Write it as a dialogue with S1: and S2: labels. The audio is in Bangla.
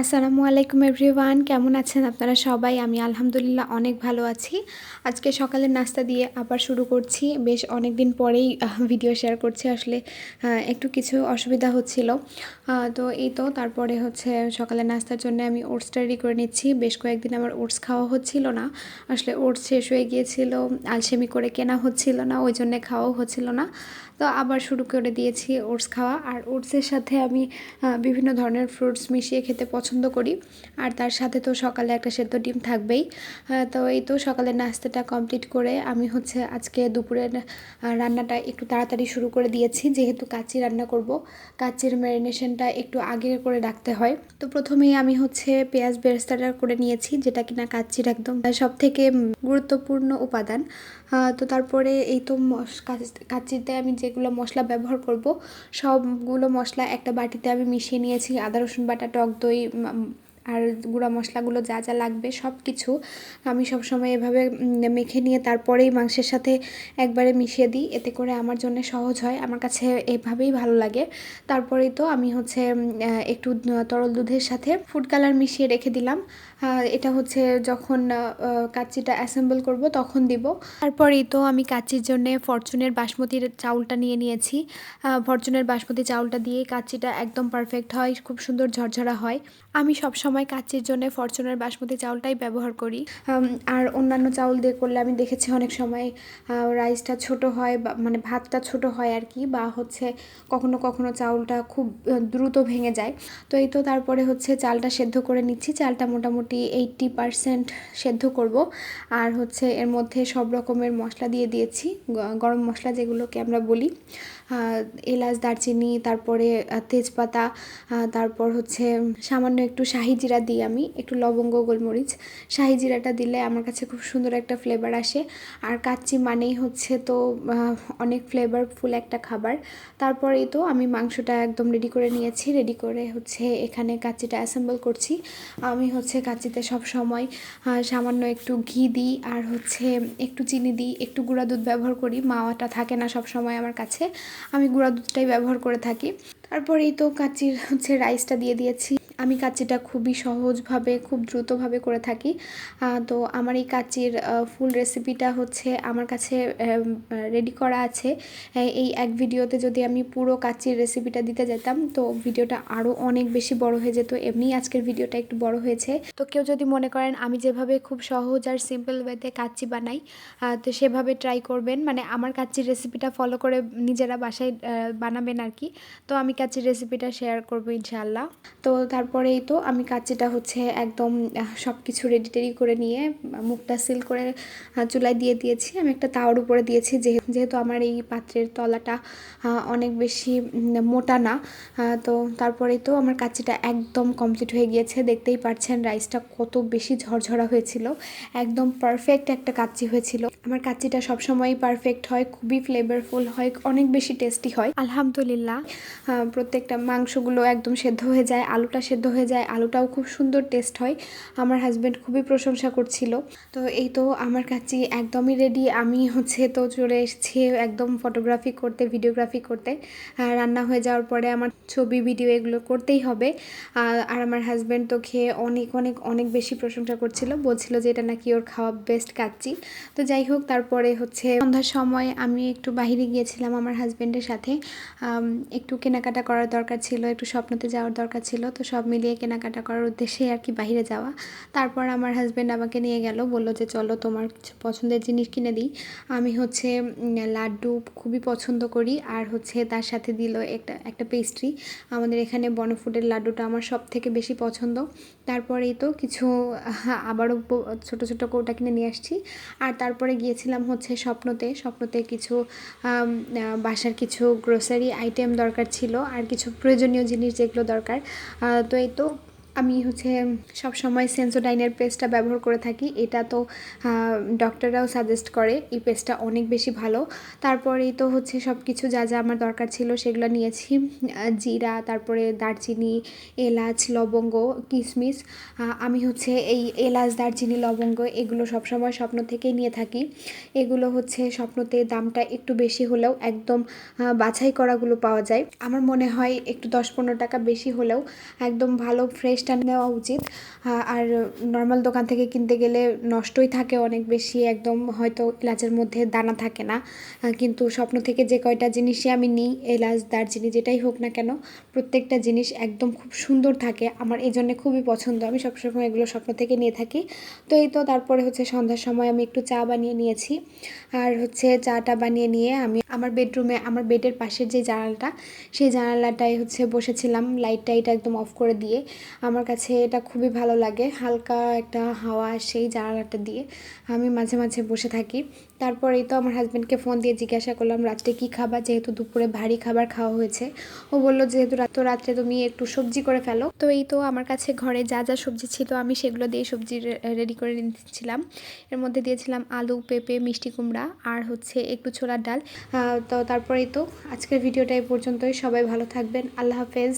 S1: আসসালামু আলাইকুম এভরিওয়ান, কেমন আছেন আপনারা সবাই? আমি আলহামদুলিল্লাহ অনেক ভালো আছি। আজকে সকালের নাস্তা দিয়ে আবার শুরু করছি। বেশ অনেক দিন পরেই ভিডিও শেয়ার করছি। আসলে একটু কিছু অসুবিধা হচ্ছিল। তো এই তো, তারপরে হচ্ছে সকালের নাস্তার জন্য আমি ওটস রেডি করে নিচ্ছি। বেশ কয়েকদিন আমার ওটস খাওয়া হচ্ছিল না। আসলে ওটস শেষ হয়ে গিয়েছিল, আলসেমি করে কেনা হচ্ছিল না, ওই জন্যে খাওয়াও হচ্ছিল না। তো আবার শুরু করে দিয়েছি ওটস খাওয়া। আর ওটসের সাথে আমি বিভিন্ন ধরনের ফ্রুটস মিশিয়ে খেতে পছন্দ করি। আর তার সাথে তো সকালে একটা সেদ্ধ ডিম থাকবেই। তো এই তো সকালের নাস্তাটা কমপ্লিট করে আমি হচ্ছে আজকে দুপুরের রান্নাটা একটু তাড়াতাড়ি শুরু করে দিয়েছি। যেহেতু কাচ্চি রান্না করব, কাচ্চির ম্যারিনেশনটা একটু আগে করে রাখতে হয়। তো প্রথমেই আমি হচ্ছে পেঁয়াজ বেরেস্তাটা করে নিয়েছি, যেটা কিনা কাচ্চির একদম সব থেকে গুরুত্বপূর্ণ উপাদান। তো তারপরে এই তো কাচ- কাচ্চিতে আমি যেগুলো মশলা ব্যবহার করব, সবগুলো মশলা একটা বাটিতে আমি মিশিয়ে নিয়েছি। আদা, রসুন বাটা, টক দই আর গুঁড়া মশলাগুলো যা যা লাগবে সব কিছু আমি সবসময় এভাবে মেখে নিয়ে তারপরেই মাংসের সাথে একবারে মিশিয়ে দিই। এতে করে আমার জন্য সহজ হয়, আমার কাছে এভাবেই ভালো লাগে। তারপরেই তো আমি হচ্ছে একটু তরল দুধের সাথে ফুড কালার মিশিয়ে রেখে দিলাম। এটা হচ্ছে যখন কাচ্চিটা অ্যাসেম্বল করব তখন দিব। তারপরেই তো আমি কাচ্চির জন্য ফরচুনের বাসমতির চাউলটা নিয়ে নিয়েছি। ফরচুনের বাসমতি চাউলটা দিয়ে কাচ্চিটা একদম পারফেক্ট হয়, খুব সুন্দর ঝরঝরা হয়। আমি সব সময় কাচ্চির জন্য ফরচুনের বাসমতি চাউলটাই ব্যবহার করি। আর অন্যান্য চাউল দিয়ে করলে আমি দেখেছি অনেক সময় রাইসটা ছোট হয় বা মানে ভাতটা ছোট হয় আর কি, বা হচ্ছে কখনো কখনো চাউলটা খুব দ্রুত ভেঙে যায়। তো এই তো তারপরে হচ্ছে চালটা সেদ্ধ করে নিচ্ছি। চালটা মোটামুটি এইট্টি পারসেন্ট সেদ্ধ করব। আর হচ্ছে এর মধ্যে সব রকমের মশলা দিয়ে দিয়েছি। গরম মশলা যেগুলোকে আমরা বলি এলাচ, দারচিনি, তারপরে তেজপাতা তারপর হচ্ছে সামান্য একটু শাহি জিরা দিই আমি, একটু লবঙ্গ, গোলমরিচ। শাহি জিরাটা দিলে আমার কাছে খুব সুন্দর একটা ফ্লেভার আসে। আর কাচ্চি মানেই হচ্ছে তো অনেক ফ্লেভারফুল একটা খাবার। তারপরেই তো আমি মাংসটা একদম রেডি করে নিয়েছি। রেডি করে হচ্ছে এখানে কাচ্চিটা অ্যাসেম্বল করছি। আমি হচ্ছে কাচ্চিতে সব সময় সামান্য একটু ঘি দিই আর হচ্ছে একটু চিনি দিই, একটু গুঁড়া দুধ ব্যবহার করি। মাওয়াটা থাকে না সব সময় আমার কাছে। আমি গুঁড়া দুধটাই ব্যবহার করে থাকি। তারপরেই তো কাচির হচ্ছে রাইসটা দিয়ে দিয়েছি। আমি কাচ্চিটা খুবই সহজভাবে, খুব দ্রুতভাবে করে থাকি। তো আমার এই কাচ্চির ফুল রেসিপিটা হচ্ছে আমার কাছে রেডি করা আছে। এই- এক ভিডিওতে যদি আমি পুরো কাচ্চির রেসিপিটা দিতে যেতাম, তো ভিডিওটা আরও অনেক বেশি বড় হয়ে যেত। এমনি আজকের ভিডিওটা একটু বড় হয়েছে। তো কেউ যদি মনে করেন আমি যেভাবে খুব সহজ আর সিম্পল ওয়েতে কাচ্চি বানাই তো সেভাবে ট্রাই করবেন। মানে আমার কাচ্চির রেসিপিটা ফলো করে নিজেরা বাসায় বানাবেন আর কি। তো আমি কাচ্চির রেসিপিটা শেয়ার করব ইনশাআল্লাহ। তো তারপরেই তো আমি কাচ্চিটা হচ্ছে একদম সব কিছু রেডি টেডি করে নিয়ে, মুখটা সিল করে চুলায় দিয়ে দিয়েছি। আমি একটা তাওয়ার উপরে দিয়েছি, যেহে- যেহেতু আমার এই পাত্রের তলাটা অনেক বেশি মোটা না তো তারপরেই তো আমার কাচ্চিটা একদম কমপ্লিট হয়ে গিয়েছে। দেখতেই পারছেন রাইসটা কত বেশি ঝরঝরা হয়েছিল। একদম পারফেক্ট একটা কাচ্চি হয়েছিল। আমার কাচ্চিটা সবসময়ই পারফেক্ট হয়, খুবই ফ্লেভারফুল হয়, অনেক বেশি টেস্টি হয়। আলহামদুলিল্লাহ প্রত্যেকটা মাংসগুলো একদম সেদ্ধ হয়ে যায়, আলুটা সেদ্ধ হয়ে যায়, আলুটাও খুব সুন্দর টেস্ট হয়। আমার হাজব্যান্ড খুবই প্রশংসা করছিল। তো এই তো আমার কাছে একদমই রেডি আমি হচ্ছে তো চলে এসেছি একদম ফটোগ্রাফি করতে ভিডিওগ্রাফি করতে। রান্না হয়ে যাওয়ার পরে আমার ছবি ভিডিও এগুলো করতেই হবে। আর আমার হাজব্যান্ড তো খেয়ে অনেক অনেক অনেক বেশি প্রশংসা করছিল। বলছিল যে এটা নাকি ওর খাওয়া বেস্ট কাচ্ছি তো যাই হোক, তারপরে হচ্ছে সন্ধ্যার সময় আমি একটু বাইরে গিয়েছিলাম আমার হাজব্যান্ডের সাথে। একটু কেনাকাটা করার দরকার ছিল, একটু স্বপ্নতে যাওয়ার দরকার ছিল। তো সব মিলিয়ে কেনাকাটা করার উদ্দেশ্যে আর কি বাইরে যাওয়া। তারপর আমার হাজব্যান্ড আমাকে নিয়ে গেল, বলল যে, চলো তোমার কিছু পছন্দের জিনিস কিনে দিই। আমি হচ্ছে লাড্ডু খুবই পছন্দ করি আর হচ্ছে তার সাথে দিল একটা একটা পেস্ট্রি আমাদের এখানে বনফুডের লাড্ডুটা আমার সব থেকে বেশি পছন্দ। তারপরেই তো কিছু, আবারও ছোট ছোট কৌটা কিনে নিয়ে আসছি। আর তারপরে গিয়েছিলাম হচ্ছে স্বপ্নতে। স্বপ্নতে কিছু বাসার কিছু গ্রোসারি আইটেম দরকার ছিল আর কিছু প্রয়োজনীয় জিনিস যেগুলো দরকার। তো এই তো আমি হচ্ছে সব সময় সেন্সোডাইনের পেস্টটা ব্যবহার করে থাকি। এটা তো ডক্টররাও সাজেস্ট করে, এই পেস্টটা অনেক বেশি ভালো। তারপরেই তো হচ্ছে সব কিছু যা যা আমার দরকার ছিল সেগুলো নিয়েছি। জিরা, তারপরে দারচিনি, এলাচ, লবঙ্গ কিশমিশ আমি হচ্ছে এই এলাচ, দারচিনি, লবঙ্গ এগুলো সবসময় স্বপ্ন থেকেই নিয়ে থাকি। এগুলো হচ্ছে স্বপ্নতে দামটা একটু বেশি হলেও একদম বাছাই করাগুলো পাওয়া যায়। আমার মনে হয় একটু দশ পনেরো টাকা বেশি হলেও একদম ভালো ফ্রেশ জিনিসটা নেওয়া উচিত। আর নর্মাল দোকান থেকে কিনতে গেলে নষ্টই থাকে অনেক বেশি, একদম হয়তো এলাচের মধ্যে দানা থাকে না। কিন্তু স্বপ্ন থেকে যে কয়টা জিনিসই আমি নিই, এলাচ, দারচিনি, যেটাই হোক না কেন, প্রত্যেকটা জিনিস একদম খুব সুন্দর থাকে। আমার এই জন্যে খুবই পছন্দ। আমি সবসময় এগুলো স্বপ্ন থেকে নিয়ে থাকি। তো এই তো তারপরে হচ্ছে সন্ধ্যার সময় আমি একটু চা বানিয়ে নিয়েছি। আর হচ্ছে চাটা বানিয়ে নিয়ে আমি আমার বেডরুমে আমার বেডের পাশের যে জানালাটা, সেই জানালাটায় হচ্ছে বসেছিলাম। লাইট টাইট একদম অফ করে দিয়ে। আমার কাছে এটা খুবই ভালো লাগে। হালকা একটা হাওয়া সেই জানালাটা দিয়ে আমি মাঝে মাঝে বসে থাকি। তারপরেই তো আমার হাজব্যান্ডকে ফোন দিয়ে জিজ্ঞাসা করলাম, রাত্রে কী খাবার যেহেতু দুপুরে ভারী খাবার খাওয়া হয়েছে। ও বলল, যেহেতু তো রাত্রে তুমি একটু সবজি করে ফেলো। তো এই তো আমার কাছে ঘরে যা যা সবজি ছিল আমি সেগুলো দিয়ে সবজি রেডি করে নিচ্ছিলাম। এর মধ্যে দিয়েছিলাম আলু, পেঁপে, মিষ্টি কুমড়া আর হচ্ছে একটু ছোলার ডাল। তো তারপরেই তো আজকের ভিডিওটা এই পর্যন্তই। সবাই ভালো থাকবেন। আল্লাহ হাফেজ।